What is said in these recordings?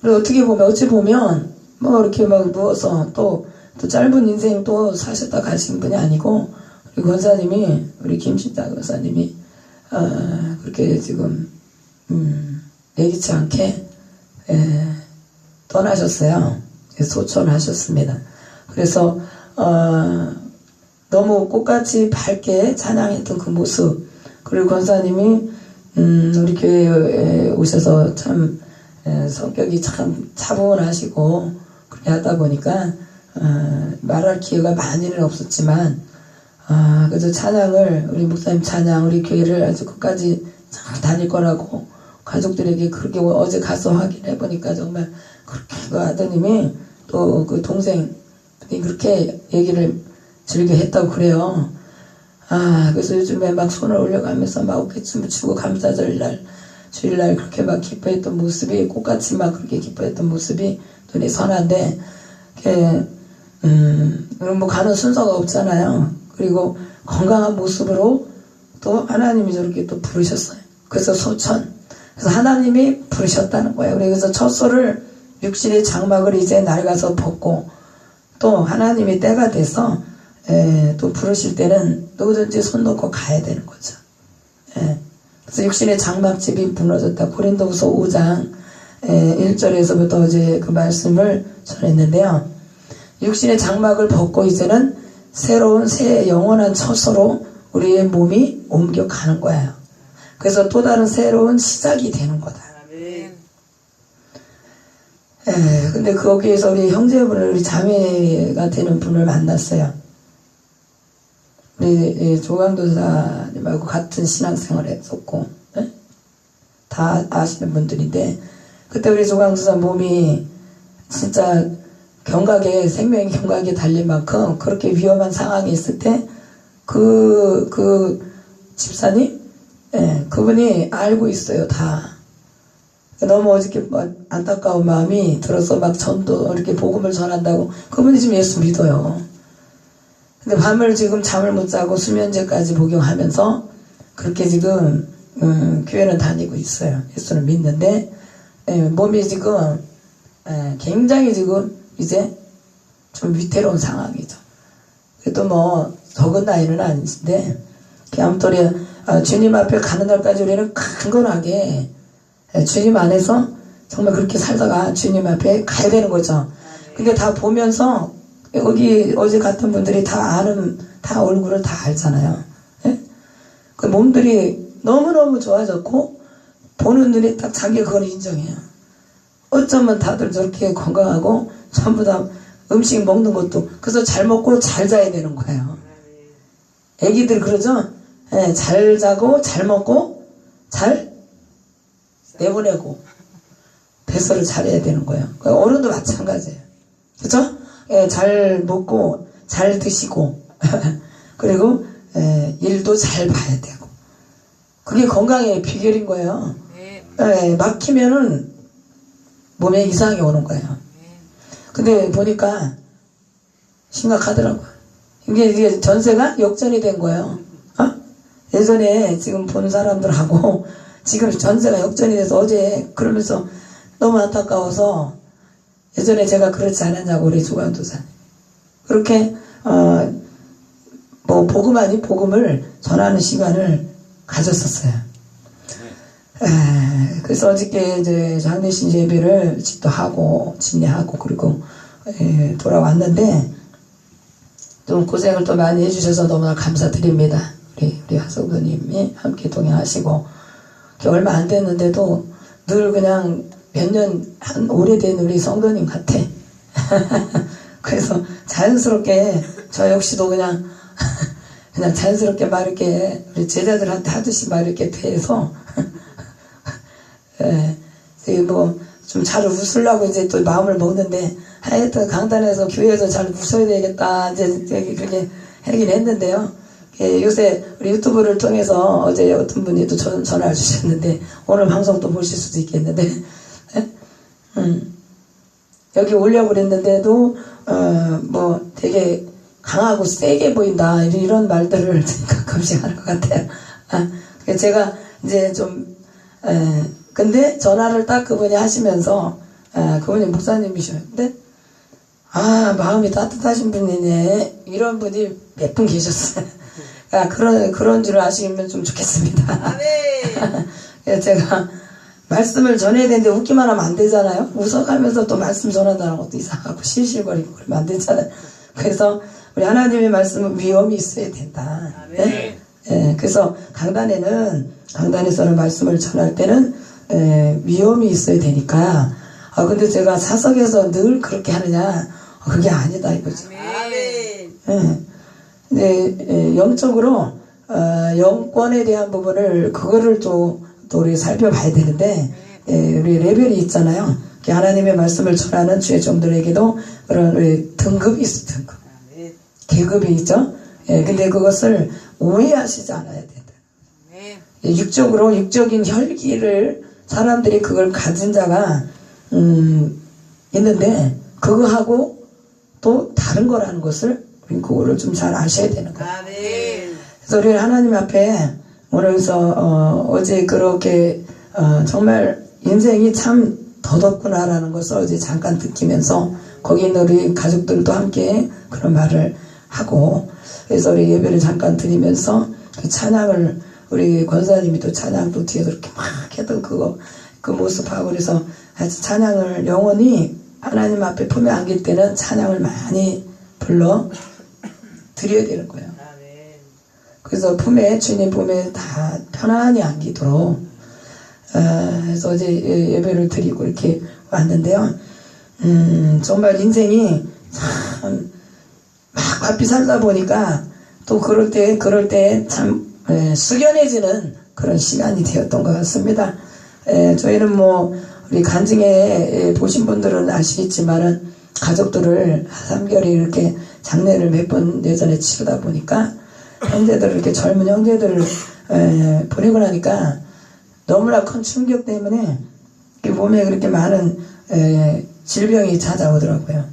그리고 어떻게 보면 어찌 보면 뭐 이렇게 막 누워서 또, 또 짧은 인생 또 사셨다 가신 분이 아니고 우리 권사님이 우리 김신자 권사님이 어, 그렇게 지금 음, 예기치 않게 에, 떠나셨어요. 소천하셨습니다. 그래서 어, 너무 꽃같이 밝게 찬양했던 그 모습 그리고 권사님이 음, 우리 교회에 오셔서 참 에, 성격이 참 차분하시고 그렇게 하다 보니까 어, 말할 기회가 많이는 없었지만 아, 그래서 찬양을 우리 목사님 찬양 우리 교회를 아주 끝까지 잘 다닐 거라고 가족들에게 그렇게 어제 가서 확인해 보니까 정말 그렇게 그 아드님이 또 그 동생 그렇게 얘기를 즐겨 했다고 그래요. 아, 그래서 요즘에 막 손을 올려가면서 막 어깨춤을 추고 감사절 날, 주일날 그렇게 막 기뻐했던 모습이 꽃같이 막 그렇게 기뻐했던 모습이 눈에 선한데, 이렇게, 음, 뭐 가는 순서가 없잖아요. 그리고 건강한 모습으로 또 하나님이 저렇게 또 부르셨어요. 그래서 소천. 그래서 하나님이 부르셨다는 거예요. 그래서 첫 소를 육신의 장막을 이제 낡아서 벗고 또 하나님이 때가 돼서 에, 또 부르실 때는 누구든지 손 놓고 가야 되는 거죠. 예. 그래서 육신의 장막집이 무너졌다. 고린도후서 5장 에, 1절에서부터 어제 그 말씀을 전했는데요. 육신의 장막을 벗고 이제는 새로운 새 영원한 처소로 우리의 몸이 옮겨가는 거예요. 그래서 또 다른 새로운 시작이 되는 거다. 예, 근데 거기에서 우리 형제분을, 우리 자매가 되는 분을 만났어요. 우리 예, 조강도사님하고 같은 신앙생활을 했었고, 예? 다 아시는 분들인데, 그때 우리 조강도사 몸이 진짜 경각에, 생명의 경각에 달린 만큼 그렇게 위험한 상황이 있을 때, 그, 그 집사님? 예, 그분이 알고 있어요, 다. 너무 어저께 막 안타까운 마음이 들어서 막 전도 이렇게 복음을 전한다고 그분이 지금 예수 믿어요. 근데 밤을 지금 잠을 못 자고 수면제까지 복용하면서 그렇게 지금 음, 교회는 다니고 있어요. 예수를 믿는데 예, 몸이 지금 예, 굉장히 지금 이제 좀 위태로운 상황이죠. 그래도 뭐 적은 나이는 아니신데 아무튼 우리 아, 주님 앞에 가는 날까지 우리는 강건하게 예, 주님 안에서 정말 그렇게 살다가 주님 앞에 가야 되는 거죠. 근데 다 보면서 여기 어제 같은 분들이 다 아는 다 얼굴을 다 알잖아요. 예? 그 몸들이 너무너무 좋아졌고 보는 눈이 딱 자기 그걸 인정해요. 어쩌면 다들 저렇게 건강하고 전부 다 음식 먹는 것도 그래서 잘 먹고 잘 자야 되는 거예요. 애기들 그러죠? 예, 잘 자고 잘 먹고 잘 내보내고 배설을 잘해야 되는 거예요. 그 어른도 마찬가지예요. 그죠? 예, 잘 먹고 잘 드시고 그리고 예, 일도 잘 봐야 되고 그게 건강의 비결인 거예요. 예, 막히면은 몸에 이상이 오는 거예요. 근데 보니까 심각하더라고요. 이게, 이게 전세가 역전이 된 거예요. 어? 예전에 지금 본 사람들하고 지금 전세가 역전이 돼서 어제 그러면서 너무 안타까워서 예전에 제가 그렇지 않았냐고 우리 조관도사 그렇게 어, 뭐 복음 아닌 복음을 전하는 시간을 가졌었어요. 에, 그래서 어저께 이제 장례식 예배를 집도 하고 집례하고 그리고 에, 돌아왔는데 좀 고생을 또 많이 해주셔서 너무나 감사드립니다. 우리 우리 하성도님이 함께 동행하시고 얼마 안 됐는데도 늘 그냥 몇 년 한 오래된 우리 성도님 같아. 그래서 자연스럽게 저 역시도 그냥 그냥 자연스럽게 막 이렇게 우리 제자들한테 하듯이 막 이렇게 대해서 예, 뭐좀 잘 웃으려고 이제 또 마음을 먹는데 하여튼 강단에서 교회에서 잘 웃어야 되겠다 이제 그렇게 하긴 했는데요. 예, 요새 우리 유튜브를 통해서 어제 어떤 분이 또 전, 전화를 주셨는데 오늘 방송 또 보실 수도 있겠는데 예? 음, 여기 오려고 그랬는데도 어, 뭐 되게 강하고 세게 보인다 이런, 말들을 가끔씩 하는 것 같아요. 아, 제가 이제 좀 에, 근데 전화를 딱 그분이 하시면서 아, 그분이 목사님이셔요. 근데 아 마음이 따뜻하신 분이네 이런 분이 몇 분 계셨어요. 아 그런 그런 줄 아시면 좀 좋겠습니다. 아멘. 그래서 제가 말씀을 전해야 되는데 웃기만 하면 안 되잖아요. 웃어가면서 또 말씀 전한다는 것도 이상하고 실실거리고 그러면 안 되잖아요. 그래서 우리 하나님의 말씀은 위험이 있어야 된다. 네? 예, 그래서 강단에는 강단에서는 말씀을 전할 때는 예, 위험이 있어야 되니까 아 근데 제가 사석에서 늘 그렇게 하느냐 어, 그게 아니다 이거죠. 아멘. 예. 네, 예, 영적으로 어, 영권에 대한 부분을 그거를 또, 또 우리 살펴봐야 되는데 예, 우리 레벨이 있잖아요. 하나님의 말씀을 전하는 주의 종들에게도 그런 우리 등급이 있어 등급. 계급이 있죠. 예, 근데 그것을 오해하시지 않아야 된다. 예, 육적으로 육적인 혈기를 사람들이 그걸 가진 자가 음, 있는데 그거하고 또 다른 거라는 것을 그거를 좀 잘 아셔야 되는 거예요. 그래서 우리 하나님 앞에 오늘서 어, 어제 그렇게 어, 정말 인생이 참 더덥구나라는 것을 어제 잠깐 느끼면서 거기 있는 우리 가족들도 함께 그런 말을 하고 그래서 우리 예배를 잠깐 드리면서 그 찬양을 우리 권사님이 또 찬양도 뒤에서 이렇게 막 했던 그거 그 모습하고 그래서 하여튼 찬양을 영원히 하나님 앞에 품에 안길 때는 찬양을 많이 불러 드려야 되는 거예요. 그래서 품에 주님 품에 다 편안히 안기도록 어, 그래서 어제 예- 예배를 드리고 이렇게 왔는데요. 음, 정말 인생이 참 막 바삐 살다 보니까 또 그럴 때 그럴 때참 숙연해지는 그런 시간이 되었던 것 같습니다. 에, 저희는 뭐 우리 간증에 에, 보신 분들은 아시겠지만은 가족들을 3개월에 이렇게 장례를 몇 번 예전에 치르다 보니까 형제들 이렇게 젊은 형제들을 에, 보내고 나니까 너무나 큰 충격 때문에 이 몸에 그렇게 많은 에, 질병이 찾아오더라고요.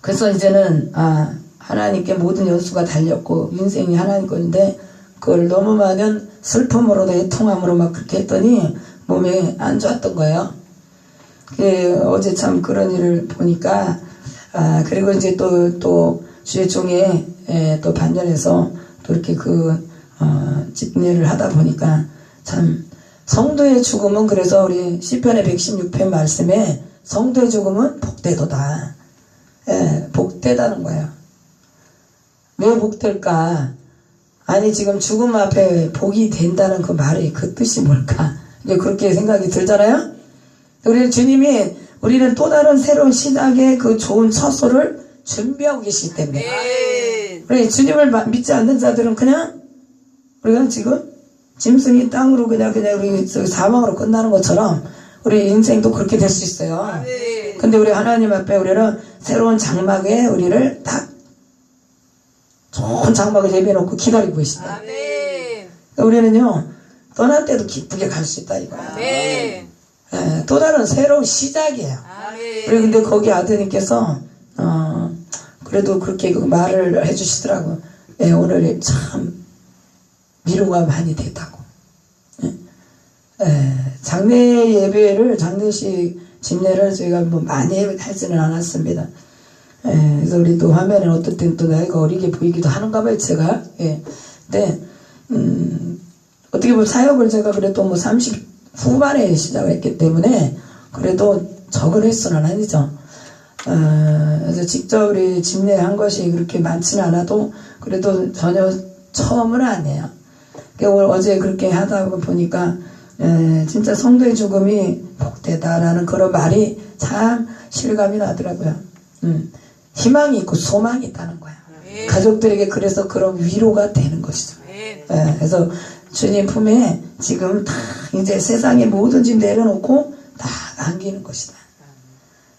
그래서 이제는 아 하나님께 모든 연수가 달렸고 인생이 하나님 건데 그걸 너무 많은 슬픔으로도 애통함으로 막 그렇게 했더니 몸에 안 좋았던 거예요. 그 어제 참 그런 일을 보니까 아 그리고 이제 또또 주의 종에 에, 또 반전해서 또 이렇게 그 어, 집례를 하다 보니까 참 성도의 죽음은 그래서 우리 시편의 116편 말씀에 성도의 죽음은 복되도다. 예, 복되다는 거예요. 왜 복될까? 아니 지금 죽음 앞에 복이 된다는 그 말이 그 뜻이 뭘까? 이제 그렇게 생각이 들잖아요. 우리 주님이 우리는 또 다른 새로운 시작의 그 좋은 첫소를 준비하고 계시기 때문에 아멘. 우리 주님을 마- 믿지 않는 자들은 그냥 우리가 지금 짐승이 땅으로 그냥 그냥 우리 사망으로 끝나는 것처럼 우리 인생도 그렇게 될 수 있어요. 아멘. 근데 우리 하나님 앞에 우리는 새로운 장막에 우리를 딱 좋은 장막을 예비해놓고 기다리고 계신다. 아멘. 우리는요 떠날 때도 기쁘게 갈 수 있다 이거야. 아멘. 예, 또 다른 새로운 시작이에요. 그리고 근데 거기 아드님께서 어 그래도 그렇게 그 말을 해주시더라고. 예, 오늘 참 위로가 많이 됐다고. 예, 예, 장례 예배를 장례식 집례를 저희가 뭐 많이 하지는 않았습니다. 예, 그래서 우리 또 화면에 어떨 땐 또 나이가 어리게 보이기도 하는가 봐요, 제가. 예. 근데, 음, 어떻게 보면 사역을 제가 그래도 뭐 30 후반에 시작했기 때문에 그래도 적은 횟수는 아니죠. 어, 그래서 직접 우리 집례한 것이 그렇게 많지는 않아도 그래도 전혀 처음은 아니에요. 그러니까 오늘 어제 그렇게 하다 보니까 에, 진짜 성도의 죽음이 복되다라는 그런 말이 참 실감이 나더라고요. 음, 희망이 있고 소망이 있다는 거야. 아멘. 가족들에게 그래서 그런 위로가 되는 것이죠. 아멘. 예, 그래서 주님 품에 지금 다 이제 세상의 모든 짐 내려놓고 다 안기는 것이다.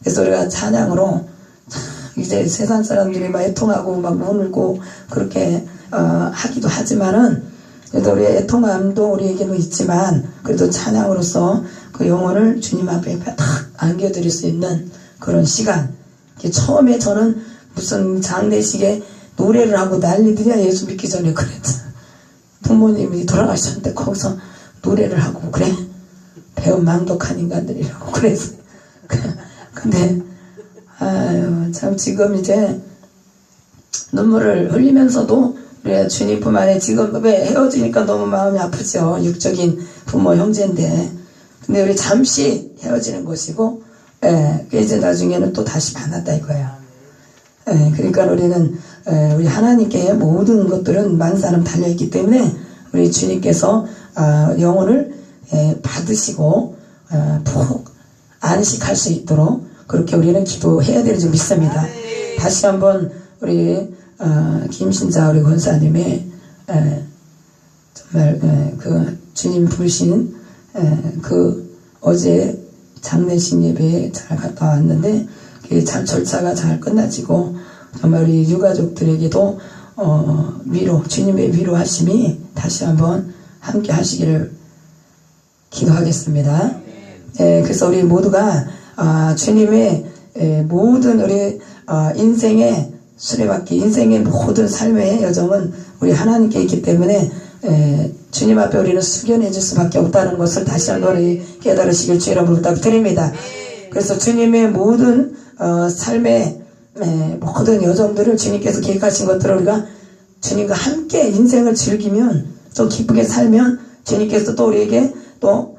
그래서 우리가 찬양으로 참 이제 세상 사람들이 막 애통하고 막 울고 그렇게 어, 하기도 하지만은 그래도 우리 애통함도 우리에게는 있지만 그래도 찬양으로서 그 영혼을 주님 앞에 딱 안겨드릴 수 있는 그런 시간. 처음에 저는 무슨 장례식에 노래를 하고 난리들이야 예수 믿기 전에 그랬죠. 부모님이 돌아가셨는데 거기서 노래를 하고 그래 배운 망독한 인간들이라고 그래서 근데 아유 참 지금 이제 눈물을 흘리면서도 우리 주님뿐 아니라 지금 왜 헤어지니까 너무 마음이 아프죠. 육적인 부모 형제인데. 근데 우리 잠시 헤어지는 것이고 예, 그 이제 나중에는 또 다시 만났다 이거야. 예, 그러니까 우리는 예, 우리 하나님께 모든 것들은 만사람 달려있기 때문에 우리 주님께서 아, 영혼을 예, 받으시고 아, 푹 안식할 수 있도록 그렇게 우리는 기도해야 되는 줄 믿습니다. 다시 한번 우리 어, 김신자 우리 권사님의 에, 정말 에, 그 주님 부르신 에, 그 어제 장례식 예배에 잘 갔다 왔는데 그잘 절차가 잘 끝나지고 정말 우리 유가족들에게도 어, 위로 주님의 위로하심이 다시 한번 함께 하시기를 기도하겠습니다. 예, 그래서 우리 모두가 아, 주님의 예, 모든 우리 아, 인생의 수레바퀴, 인생의 모든 삶의 여정은 우리 하나님께 있기 때문에 예, 주님 앞에 우리는 숙연해질 수밖에 없다는 것을 다시 한번 깨달으시길 주 이름으로 부탁드립니다. 그래서 주님의 모든 어, 삶의 예, 모든 여정들을 주님께서 계획하신 것들을 우리가 주님과 함께 인생을 즐기면 또 기쁘게 살면 주님께서 또 우리에게 또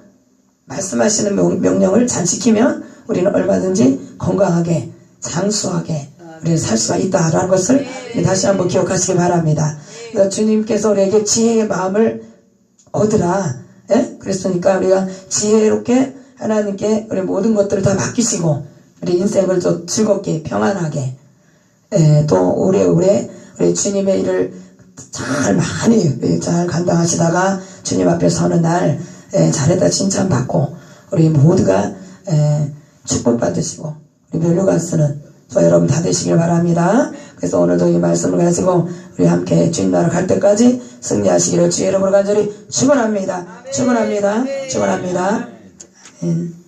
말씀하시는 명- 명령을 잘 지키면 우리는 얼마든지 건강하게 장수하게 우리는 살 수가 있다라는 것을 다시 한번 기억하시기 바랍니다. 주님께서 우리에게 지혜의 마음을 얻으라. 예? 그랬으니까 우리가 지혜롭게 하나님께 우리 모든 것들을 다 맡기시고 우리 인생을 좀 즐겁게 평안하게 예, 또 오래오래 우리 주님의 일을 잘 많이 예, 잘 감당하시다가 주님 앞에 서는 날 예, 잘했다 칭찬받고 우리 모두가 예, 축복받으시고 우리 쓰는 저 여러분 다 되시길 바랍니다. 그래서 오늘도 이 말씀을 가지고 우리 함께 주님 나라 갈 때까지 승리하시기를 주의 이름으로 간절히 축원합니다. 축원합니다. 축원합니다. 아멘.